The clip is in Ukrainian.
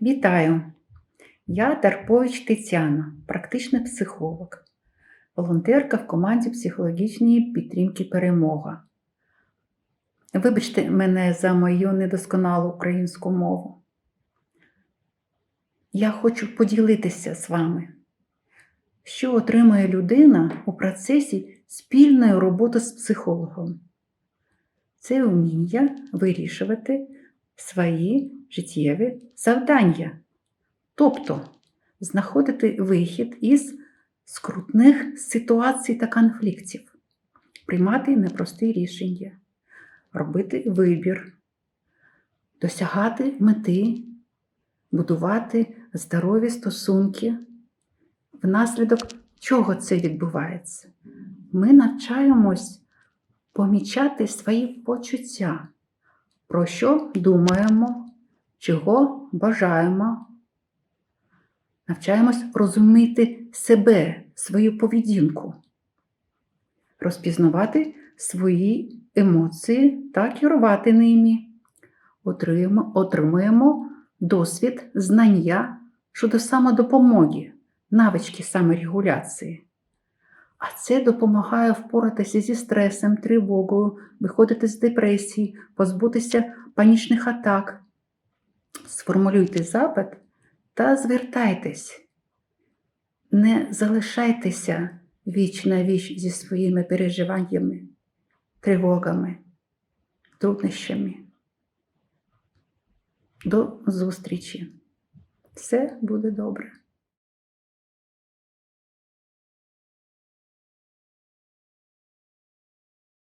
Вітаю! Я Дарпович Тетяна, практичний психолог, волонтерка в команді психологічної підтримки Перемога. Вибачте мене за мою недосконалу українську мову. Я хочу поділитися з вами, що отримує людина у процесі спільної роботи з психологом. Це вміння вирішувати свої життєві завдання, тобто знаходити вихід із скрутних ситуацій та конфліктів, приймати непрості рішення, робити вибір, досягати мети, будувати здорові стосунки. Внаслідок чого це відбувається? Ми навчаємось помічати свої почуття, про що думаємо, чого бажаємо. Навчаємось розуміти себе, свою поведінку, розпізнавати свої емоції та керувати ними. Отримуємо, досвід, знання щодо самодопомоги, навички саморегуляції. А це допомагає впоратися зі стресом, тривогою, виходити з депресії, позбутися панічних атак. Сформулюйте запит та звертайтесь. Не залишайтеся віч на віч зі своїми переживаннями, тривогами, труднощами. До зустрічі! Все буде добре.